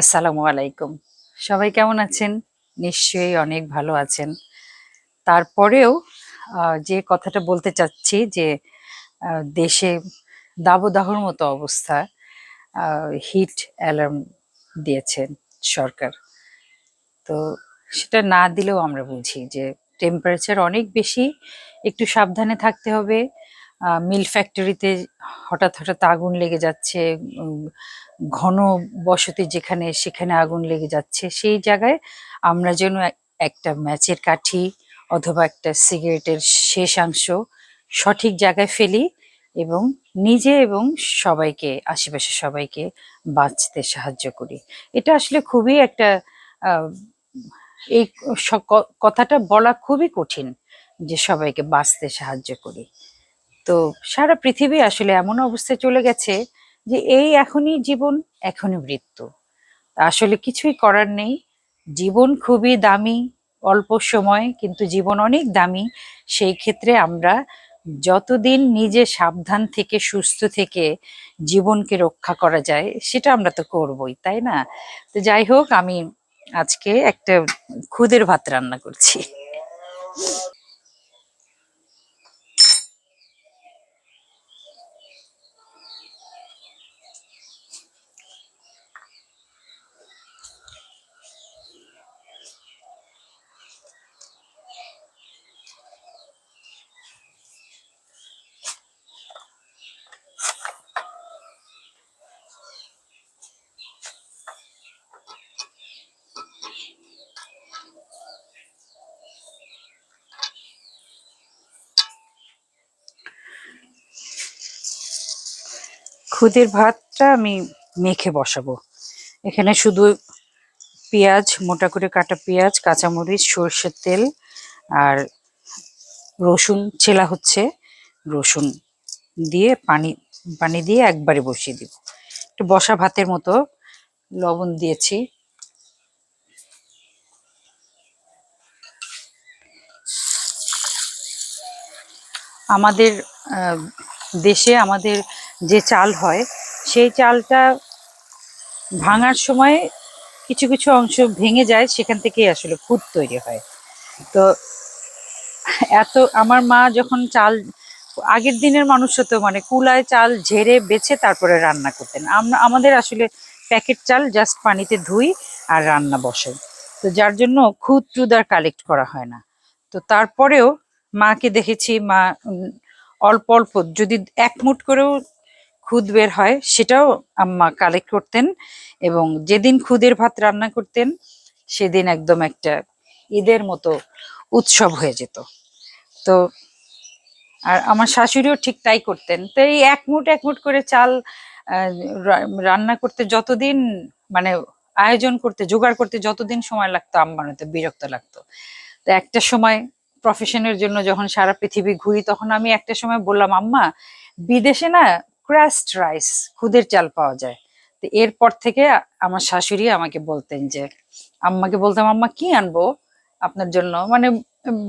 আসসালামু আলাইকুম। সবাই কেমন আছেন? নিশ্চয়ই অনেক ভালো আছেন। তারপরেও যে কথাটা বলতে চাচ্ছি যে দেশে দাবদাহর মতো অবস্থা হিট অ্যালার্ম দিয়েছেন সরকার। তো সেটা না দিলেও আমরা বুঝি যে, টেম্পারেচার অনেক বেশি, একটু সাবধানে থাকতে হবে। মিল ফ্যাক্টরিতে হঠাৎ হঠাৎ আগুন লেগে যাচ্ছে ঘন বসতি যেখানে সেখানে আগুন লেগে যাচ্ছে, সেই জায়গায় আমরা যেন একটা ম্যাচের কাঠি অথবা একটা সিগারেটের শেষাংশ সঠিক জায়গায় ফেলি এবং নিজে এবং সবাইকে আশেপাশে সবাইকে বাঁচতে সাহায্য করি। এটা আসলে খুবই একটা এই কথাটা বলা খুবই কঠিন যে সবাইকে বাঁচতে সাহায্য করি। তো সারা পৃথিবী আসলে এমন অবস্থায় চলে গেছে যে এই এখনই জীবন, এখনই মৃত্যু। আসলে কিছুই করার নেই। জীবন খুবই দামি, অল্প সময়, কিন্তু জীবন অনেক দামি। সেই ক্ষেত্রে আমরা যতদিন নিজে সাবধান থেকে, সুস্থ থেকে জীবনকে রক্ষা করা যায়, সেটা আমরা তো করবই, তাই না? তো যাই হোক, আমি আজকে একটা খুদের ভাত রান্না করছি। খুদের ভাতটা আমি মেখে বসাবো। এখানে শুধু পেঁয়াজ, মোটা করে কাটা পেঁয়াজ, কাঁচামরিচ, সর্ষের তেল আর রসুন ছেলা হচ্ছে, রসুন দিয়ে পানি পানি দিয়ে একবারে বসিয়ে দিব। একটু বসা ভাতের মতো লবণ দিয়েছি। আমাদের দেশে আমাদের যে চাল হয়, সেই চালটা ভাঙার সময় কিছু কিছু অংশ ভেঙে যায়, সেখান থেকেই আসলে খুদ তৈরি হয়। তো এত, আমার মা যখন চাল, আগের দিনের মানুষ তো মানে কুলায় চাল ঝেড়ে বেছে তারপরে রান্না করতেন। আমরা, আমাদের আসলে প্যাকেট চাল জাস্ট পানিতে ধুই আর রান্না বসে তো যার জন্য খুদ টুদ আর কালেক্ট করা হয় না। তো তারপরেও মাকে দেখেছি, মা অল্প অল্প, যদি এক মুঠ করেও খুদ বের হয়, সেটাও আম্মা কালেক্ট করতেন এবং যেদিন খুদের ভাত রান্না করতেন, সেদিন একদম একটা ঈদের মতো উৎসব হয়ে যেত। তো, আর আমার শাশুড়িও ঠিক তাই করতেন। তো এই এক মুঠ, এক করে চাল রান্না করতে যতদিন মানে আয়োজন করতে, জোগাড় করতে যতদিন সময় লাগতো, আম্মার হতে বিরক্ত লাগতো। তো একটা সময় প্রফেশনের জন্য যখন সারা পৃথিবী ঘুরি, তখন আমি একটা সময় বললাম, আম্মা, বিদেশে না ক্রাস্ট রাইস খুদের চাল পাওয়া যায়। তো এরপর থেকে আমার শাশুড়ি আমাকে বলতেন যে, আম্মাকে বলতাম, আম্মা, কি আনব? আপনার জন্য। মানে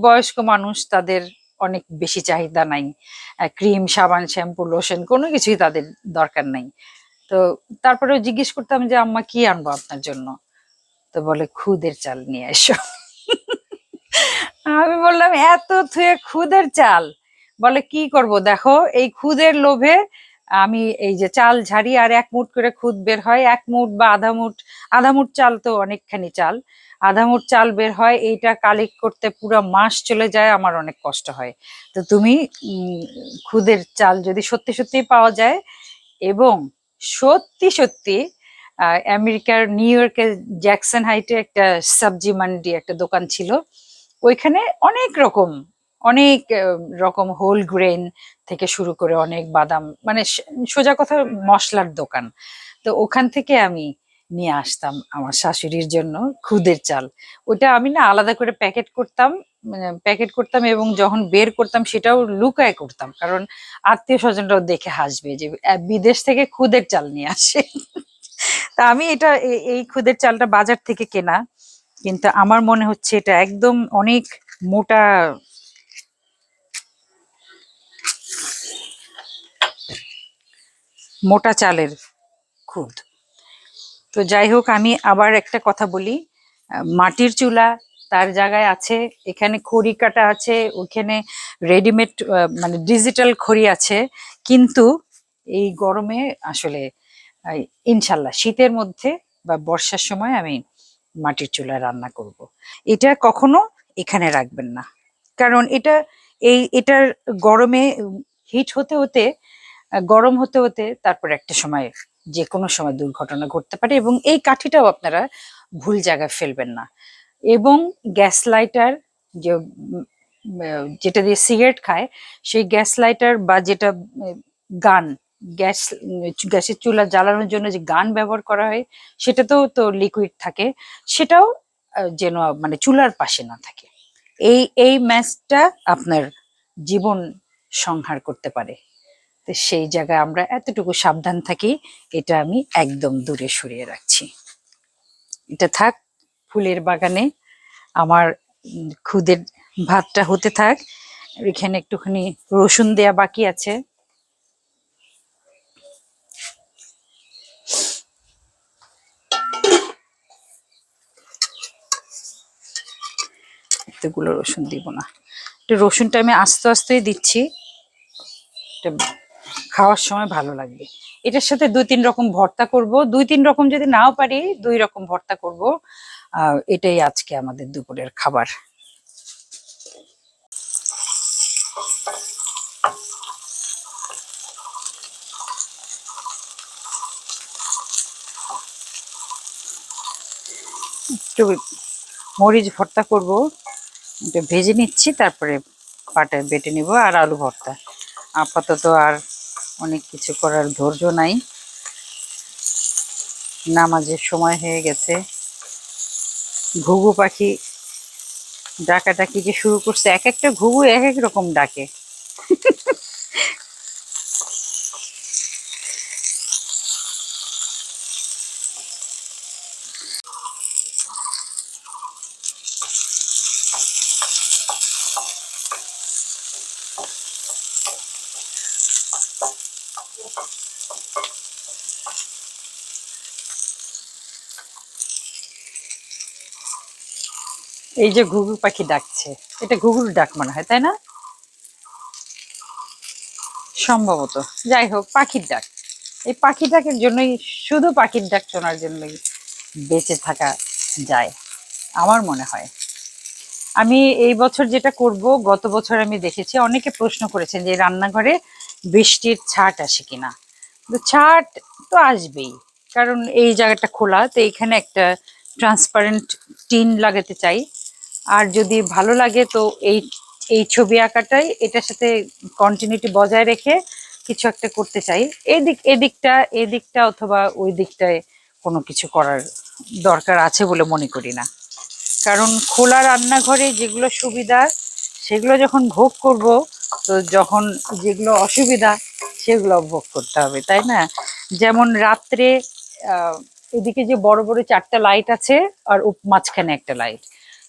বয়স্ক মানুষ, তাদের অনেক বেশি চাহিদা নাই। ক্রিম সাবান শ্যাম্পু লোশন কোনো কিছুই তাদের দরকার নাই। তো তারপরেও জিজ্ঞেস করতাম যে, আম্মা, কি আনব আপনার জন্য? তো বলে, খুদের চাল নিয়ে এসো। আমি বললাম, এত থুয়ে খুদের চাল? বলে, কি করব? দেখো, এই খুদের লোভে আমি এই যে চাল ঝাড়ি আর এক মুঠ করে খুদ বের হয়, এক মুঠ বা আধা মুঠ আধা মুঠ চাল তো অনেকখানি চাল। আধা মুঠ চাল বের হয়, এইটা কালেক্ট করতে পুরো মাস চলে যায়, আমার অনেক কষ্ট হয়। তো তুমি খুদের চাল যদি সত্যি সত্যি পাওয়া যায় এবং সত্যি সত্যি আমেরিকার নিউ ইয়র্কের জ্যাকসন হাইটে একটা সবজি মান্ডি একটা দোকান ছিল, ওইখানে অনেক রকম অনেক রকম হোল গ্রেন থেকে শুরু করে অনেক বাদাম মানে সোজা কথা মশলার দোকান। তো ওখান থেকে আমি নিয়ে আসতাম আমার শাশুড়ির জন্য খুদের চাল। ওটা আমি না আলাদা করে প্যাকেট করতাম প্যাকেট করতাম এবং যখন বের করতাম সেটাও লুকায় করতাম, কারণ আত্মীয় স্বজনরাও দেখে হাসবে যে বিদেশ থেকে খুদের চাল নিয়ে আসে। তা আমি এটা এই খুদের চালটা বাজার থেকে কেনা, কিন্তু আমার মনে হচ্ছে এটা একদম অনেক মোটা মোটা চালের খুদ তো যাই হোক, আমি আবার একটা কথা বলি। মাটির চুলা তার জায়গায় আছে, এখানে খড়ি কাটা আছে, ওখানে রেডিমেড মানে ডিজিটাল খড়ি আছে। কিন্তু এই গরমে আসলে ইনশাল্লাহ শীতের মধ্যে বা বর্ষার সময় আমি মাটির চুলায় রান্না করব। এটা কখনো এখানে রাখবেন না। কারণ এটা, এই, এটার গরমে হিট হতে হতে গরম হতে হতে তারপর একটা সময় যে কোনো সময় দুর্ঘটনা ঘটতে পারে এবং এই কাঠিটাও আপনারা ভুল জায়গায় ফেলবেন না। এবং গ্যাস লাইটার যে যেটা দিয়ে সিগারেট খায়, সেই গ্যাস লাইটার বা যেটা গান, গ্যাস, গ্যাসের চুলা জ্বালানোর জন্য যে গান ব্যবহার করা হয়, সেটাতেও তো লিকুইড থাকে, সেটাও যেন মানে চুলার পাশে না থাকে। এই এই ম্যাচটা আপনার জীবন সংহার করতে পারে। তো সেই জায়গায় আমরা এতটুকু সাবধান থাকি, এটা আমি একদম দূরে সরিয়ে রাখছি। এটা থাক, ফুলের বাগানে আমার খুদের ভাতটা হতে থাক, এখানে একটুখানি রসুন দেয়া বাকি আছে। এতগুলো রসুন দিব না। রসুনটা আমি আস্তে আস্তেই দিচ্ছি। এটা খাওয়ার সময় ভালো লাগবে। এটার সাথে দুই তিন রকম ভর্তা করব। দুই তিন রকম যদি নাও পারি, দুই রকম ভর্তা করব। এটাই আজকে আমাদের দুপুরের খাবার। একটু মরিচ ভর্তা করব। ভেজে নিচ্ছি, তারপরে পাটায় বেটে নিব, আর আলু ভর্তা। আপাতত আর অনেক কিছু করার ধৈর্য নাই। নামাজের সময় হয়ে গেছে। ঘুঘু পাখি ডাকাডাকি যে শুরু করছে। এক একটা ঘুঘু এক এক রকম ডাকে। এই যে ঘুঘু পাখি ডাকছে, এটা ঘুঘুর ডাক মনে হয়, তাই না? সম্ভবত। যাই হোক, পাখির ডাক। এই পাখির ডাকের জন্যই, শুধু পাখির ডাক শোনার জন্যই বেঁচে থাকা যায়, আমার মনে হয়। আমি এই বছর যেটা করব, গত বছর আমি দেখেছি, অনেকে প্রশ্ন করেছেন যে রান্নাঘরে বৃষ্টির ছাট আসে কিনা। তো ছাট তো আসবেই, কারণ এই জায়গাটা খোলা, তো এইখানে একটা ট্রান্সপারেন্ট টিন লাগাতে চাই। আর যদি ভালো লাগে তো এই এই ছবি আঁকাটাই, এটার সাথে কন্টিনিউটি বজায় রেখে কিছু একটা করতে চাই। এদিক, এদিকটা এদিকটা অথবা ওই দিকটায় কোনো কিছু করার দরকার আছে বলে মনে করি না। কারণ খোলা রান্নাঘরে যেগুলো সুবিধা, সেগুলো যখন ভোগ করব, তো যখন যেগুলো অসুবিধা, সেগুলো ভোগ করতে হবে, তাই না? যেমন রাত্রে এদিকে যে বড় বড় চারটা লাইট আছে, আর মাঝখানে একটা লাইট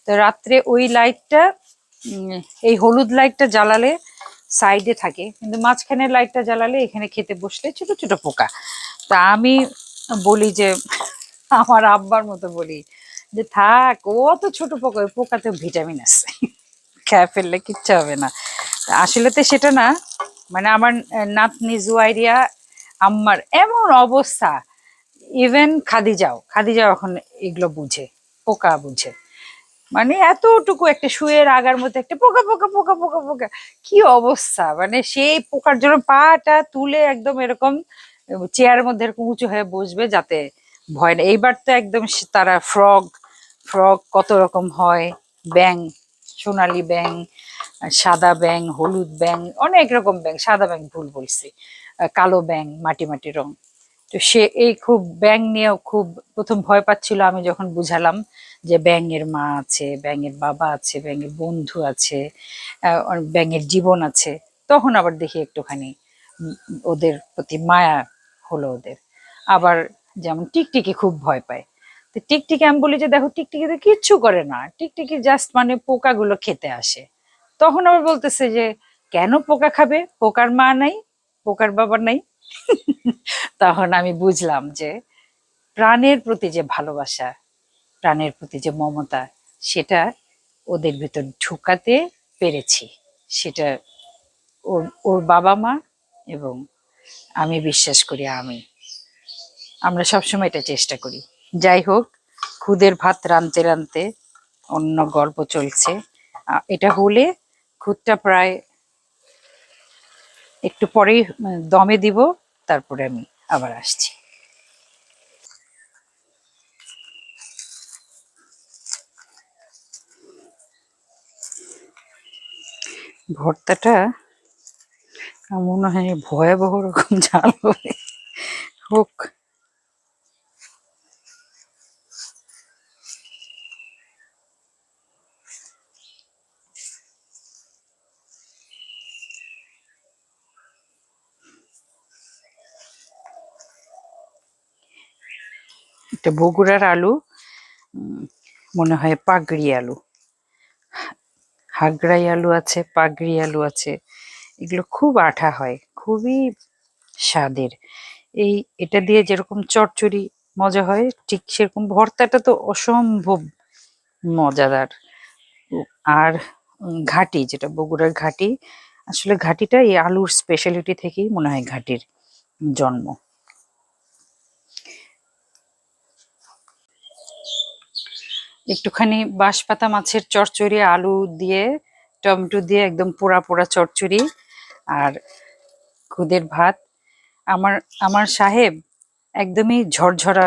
তো রাত্রে ওই লাইটটা এই হলুদ লাইটটা জ্বালালে সাইডে থাকে, কিন্তু মাঝখানের লাইটটা জ্বালালে এখানে খেতে বসলে ছোট ছোট পোকা। তা আমি বলি যে, আমার আব্বার মতো বলি যে, থাক, ও তো ছোট পোকা, ওই পোকাতে ভিটামিন আছে, খেয়ে ফেললে কিচ্ছু হবে না। আসলে তো সেটা না মানে আমার নাতনি জুয়াইরিয়া আম্মার এমন অবস্থা। ইভেন খাদিজাও খাদিজাও এখন এগুলো বুঝে, পোকা বুঝে। মানে এতটুকু একটা শুয়ের আগার মধ্যে একটা পোকা পোকা পোকা পোকা পোকা। কি অবস্থা? মানে সেই পোকার জন্য পাটা তুলে একদম এরকম চেয়ারের মধ্যে এরকম উঁচু হয়ে বসবে যাতে ভয় না এইবার তো একদম তারা ফ্রগ ফ্রগ কত রকম হয়। ব্যাং সোনালি ব্যাং সাদা ব্যাং হলুদ ব্যাং অনেক রকম ব্যাং সাদা ব্যাং ভুল বলছি। কালো ব্যাং মাটি মাটি রং। তো সে এই খুব ব্যাং নিয়েও খুব প্রথম ভয় পাচ্ছিল আমি যখন বুঝালাম। যে ব্যাঙের মা আছে, ব্যাঙের বাবা আছে, ব্যাঙের বন্ধু আছে ব্যাঙের জীবন আছে, তখন আবার দেখি একটুখানি ওদের প্রতি মায়া হলো ওদের। আবার যেমন টিকটিকি খুব ভয় পায়। তো টিকটিকি আমি বলি যে, দেখো টিকটিকি তো কিচ্ছু করে না। টিকটিকি জাস্ট মানে পোকাগুলো খেতে আসে। তখন আবার বলতেছে যে, কেন পোকা খাবে? পোকার মা নাই, পোকার বাবা নাই। তখন আমি বুঝলাম যে, প্রাণের প্রতি যে ভালোবাসা প্রাণের প্রতি যে মমতা, সেটা ওদের ভিতর ঢুকাতে পেরেছি। সেটা ওর ওর বাবা মা এবং আমি বিশ্বাস করি আমি। আমরা সবসময় এটা চেষ্টা করি। যাই হোক, খুদের ভাত রানতে রানতে অন্য গল্প চলছে। এটা হলে খুদটা প্রায় একটু পরেই দমে দিব, তারপরে আমি আবার আসছি। ভর্তাটা মনে হয়, ভয়াবহ রকম ঝাল হবে। হোক। এটা বগুড়ার আলু মনে হয় পাগড়ি আলু। হাগড়াই আলু আছে, পাগড়ি আলু আছে, এগুলো খুব আঠা হয়, খুবই স্বাদের। এই এটা দিয়ে যেরকম চচ্চড়ি মজা হয়, ঠিক সেরকম ভর্তাটা তো অসম্ভব মজাদার। আর ঘাটি, যেটা বগুড়ার ঘাটি, আসলে ঘাটিটা এই আলুর স্পেশালিটি থেকেই মনে হয় ঘাটির জন্ম। একটুখানি বাঁশপাতা মাছের চচ্চড়ি আলু দিয়ে, টমেটো দিয়ে একদম পোড়া পোড়া চচ্চড়ি আর খুদের ভাত। আমার আমার সাহেব একদমই ঝরঝরা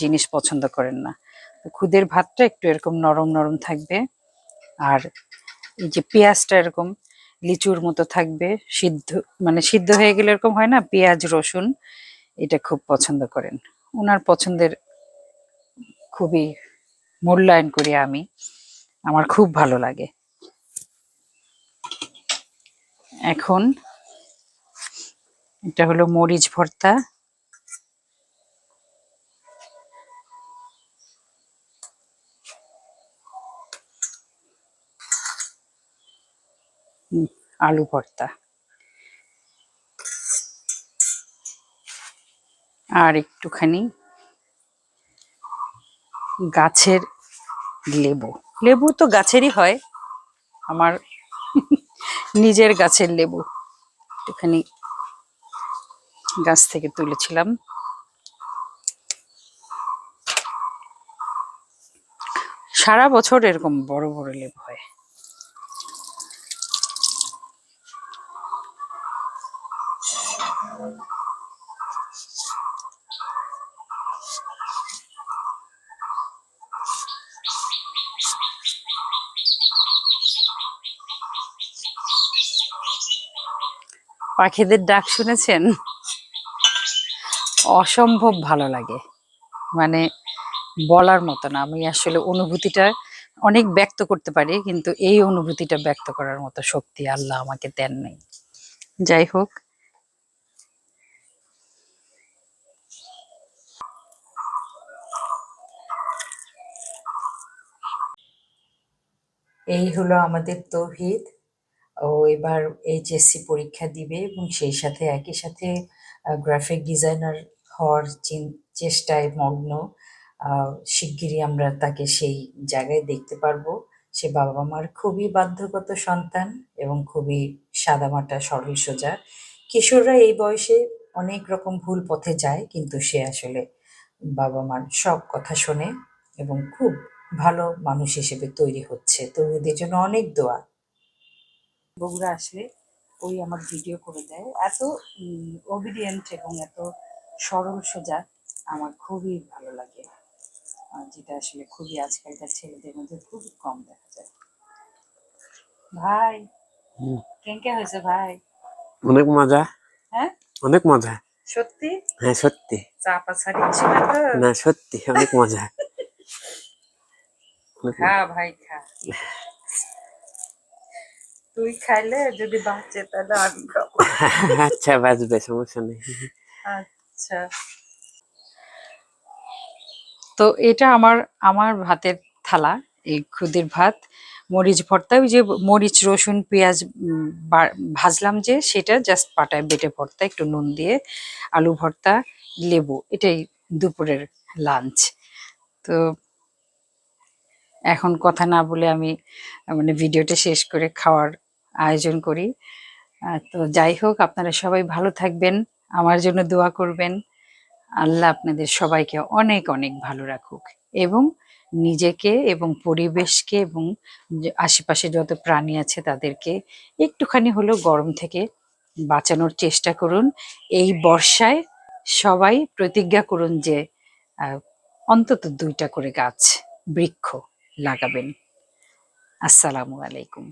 জিনিস পছন্দ করেন না। খুদের ভাতটা একটু এরকম নরম নরম থাকবে আর এই যে পেঁয়াজটা এরকম লিচুর মতো থাকবে, সিদ্ধ মানে সিদ্ধ হয়ে গেলে এরকম হয় না, পেঁয়াজ, রসুন, এটা খুব পছন্দ করেন। ওনার পছন্দের খুবই মূল্যায়ন করি আমি। আমার খুব ভালো লাগে। এখন এটা হলো মরিচ ভর্তা। আলু ভর্তা। আর একটুখানি গাছের লেবু। লেবু তো গাছেরই হয়। আমার নিজের গাছের লেবু। একটুখানি গাছ থেকে তুলেছিলাম। সারা বছর এরকম বড় বড় লেবু হয়। পাখিদের ডাক শুনেছেন? অসম্ভব ভালো লাগে। মানে বলার মতো না। আমি আসলে অনুভূতিটা অনেক ব্যক্ত করতে পারি, কিন্তু এই অনুভূতিটা ব্যক্ত করার মতো শক্তি আল্লাহ আমাকে দেন নাই। যাই হোক। এই হলো আমাদের তৌহিদ। ও এবার এইচএসসি পরীক্ষা দিবে এবং সেই সাথে একই সাথে গ্রাফিক ডিজাইনার হওয়ার চেষ্টায় মগ্ন। শিগগিরই আমরা তাকে সেই জায়গায় দেখতে পারব। সে বাবা মার খুবই বাধ্যগত সন্তান এবং খুবই সাদামাটা, সরল সোজা। কিশোররা এই বয়সে অনেক রকম ভুল পথে যায়, কিন্তু সে আসলে বাবা মার সব কথা শোনে এবং খুব ভালো মানুষ হিসেবে তৈরি হচ্ছে। তো এদের জন্য অনেক দোয়া। বগুড়া আসলে ওই আমার ভিডিও করে দেয়। এত ওবিডিয়েন্ট এবং এত সরল সোজা আমার খুবই ভালো লাগে। যেটা আসলে খুবই আজকালকার ছেলেদের মধ্যে খুবই কম দেখা যায়। ভাই। কেঙ্কে হয়েছে ভাই? অনেক মজা। হ্যাঁ? অনেক মজা। সত্যি? হ্যাঁ সত্যি। চাপা ছাড়িয়েছি না তো? না সত্যি অনেক মজা। খা ভাই খা। তুই খাইলে যদি বাঁচে তাহলে আমি খাব। আচ্ছা বাজবে সমস্যা নেই। আচ্ছা। তো এটা আমার আমার ভাতের থালা এই খুদের ভাত। মরিচ ভর্তা ওই যে মরিচ রসুন পেঁয়াজ উম, বা- ভাজলাম যে সেটা জাস্ট পাটায় বেটে ভর্তা একটু নুন দিয়ে। আলু ভর্তা লেবু এটাই দুপুরের লাঞ্চ তো এখন কথা না বলে আমি মানে ভিডিওটা শেষ করে খাওয়ার আয়োজন করি। তো যাই হোক, আপনারা সবাই ভালো থাকবেন, আমার জন্য দোয়া করবেন। আল্লাহ আপনাদের সবাইকে অনেক অনেক ভালো রাখুক এবং নিজেকে এবং পরিবেশকে এবং আশেপাশে যত প্রাণী আছে তাদেরকে একটুখানি হলেও গরম থেকে বাঁচানোর চেষ্টা করুন। এই বর্ষায় সবাই প্রতিজ্ঞা করুন যে অন্তত দুইটা করে গাছ, বৃক্ষ লাগাবেন। আসসালামু আলাইকুম।